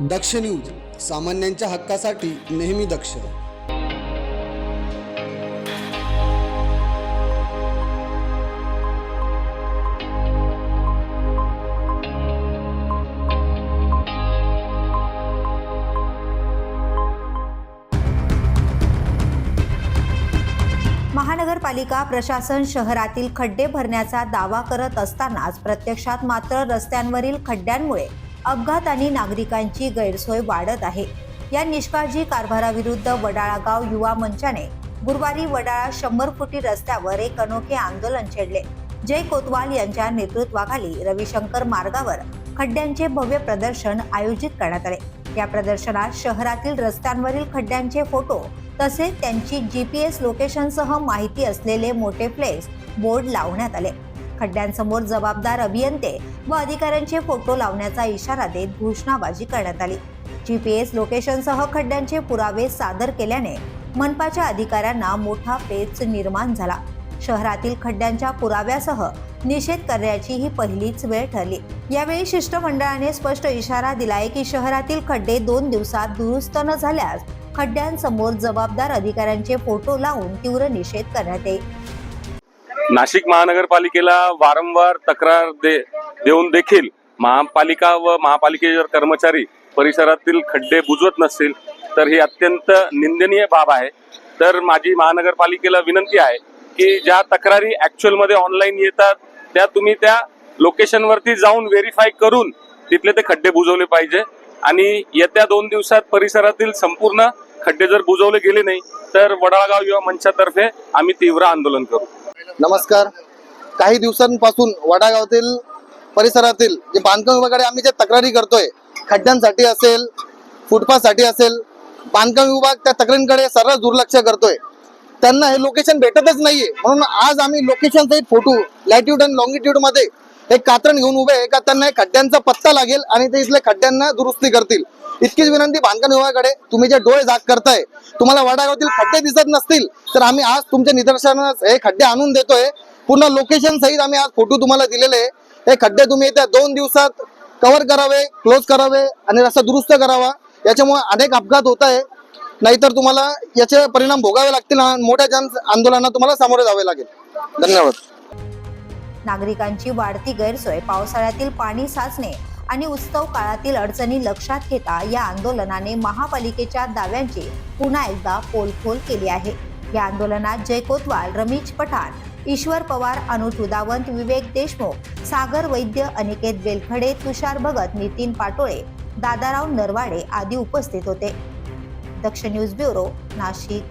दक्ष news सामान्यांच्या हक्कासाठी नेहमी दक्ष. महानगरपालिका प्रशासन शहरातील खड्डे भरण्याचा दावा करत असतानाच प्रत्यक्षात मात्र रस्त्यांवरील खड्ड्यांमुळे अपघात आणि नागरिकांची गैरसोय वाढत आहे. या निष्काळजी कारभाराविरुद्ध वडाळागाव युवा मंचाने गुरुवारी वडाळा शंभर फुटी रस्त्यावर एक अनोखे आंदोलन छेडले. जय कोतवाल यांच्या नेतृत्वाखाली रविशंकर मार्गावर खड्ड्यांचे भव्य प्रदर्शन आयोजित करण्यात आले. या प्रदर्शनात शहरातील रस्त्यांवरील खड्ड्यांचे फोटो तसेच त्यांची जी पी एस लोकेशनसह माहिती असलेले मोठे फ्लेक्स बोर्ड लावण्यात आले. खड्ड्यांसमोर जबाबदार अभियंते व अधिकाऱ्यांचे फोटो लावण्याचा इशारा देत घोषणाबाजी करण्यात आली. जीपीएस लोकेशनसह खड्ड्यांचे पुरावे सादर केल्याने मनपाच्या अधिकाऱ्यांना मोठा पेच निर्माण झाला. शहरातील खड्ड्यांच्या पुराव्यासह निषेध करण्याची ही पहिलीच वेळ ठरली. यावेळी शिष्टमंडळाने स्पष्ट इशारा दिलाय की शहरातील खड्डे दोन दिवसात दुरुस्त न झाल्यास खड्ड्यांसमोर जबाबदार अधिकाऱ्यांचे फोटो लावून तीव्र निषेध करण्यात येईल. नाशिक महानगरपालिकेला वारंवार तक्रार दे देऊन देखील महापालिका व महापालिकेचे कर्मचारी परिसरातील खड्डे बुजवत नसतील तर ही अत्यंत निंदनीय बाब आहे. तर माझी महानगरपालिकेला विनंती आहे की ज्या तक्रारी ॲक्च्युअलमध्ये ऑनलाईन येतात त्या तुम्ही त्या लोकेशनवरती जाऊन व्हेरीफाय करून तिथले ते खड्डे बुजवले पाहिजे. आणि येत्या दोन दिवसात परिसरातील संपूर्ण खड्डे जर बुजवले गेले नाही तर वडाळगाव युवा मंचातर्फे आम्ही तीव्र आंदोलन करू. नमस्कार. काही दिवसांपासून वडागावातील परिसरातील जे बांधकाम विभागाकडे आम्ही जे तक्रारी करतोय खड्ड्यांसाठी असेल फुटपाथसाठी असेल बांधकाम विभाग त्या तक्रारींकडे सर्रास दुर्लक्ष करतोय. त्यांना हे लोकेशन भेटतच नाहीये. म्हणून आज आम्ही लोकेशनचाही फोटो लॅटिट्यूड आणि लॉंगिट्यूडमध्ये एक कात्रण घेऊन उभे आहे का त्यांना खड्ड्यांचा पत्ता लागेल आणि ते इथल्या खड्ड्यांना दुरुस्ती करतील. इतकीच विनंती बांधकाम विभागाकडे. तुम्ही जे डोळे झाक करताय तुम्हाला वडागावातील खड्डे दिसत नसतील तर आम्ही आज तुमच्या निदर्शनास हे खड्डे आणून देतोय. पूर्ण लोकेशन सहित आम्ही आज फोटो तुम्हाला दिलेले आहे. हे खड्डे तुम्ही येत्या दोन दिवसात कव्हर करावे क्लोज करावे आणि रस्ता दुरुस्त करावा. याच्यामुळे अनेक अपघात होत आहे. नाहीतर तुम्हाला याचे परिणाम भोगावे लागतील मोठ्या जन आंदोलनात तुम्हाला सामोरे जावे लागेल. धन्यवाद. नागरिकांची वाढती गैरसोय पावसाळ्यातील पाणी साचणे आणि उत्सव काळातील अडचणी लक्षात घेता या आंदोलनाने महापालिकेच्या दाव्यांची पुन्हा एकदा पोलखोल केली आहे. या आंदोलनात जय कोतवाल रमेश पठाण ईश्वर पवार अनुज उदावंत विवेक देशमुख सागर वैद्य अनिकेत बेलखडे तुषार भगत नितीन पाटोळे दादाराव नरवाडे आदी उपस्थित होते. Daksh news bureau Nashik.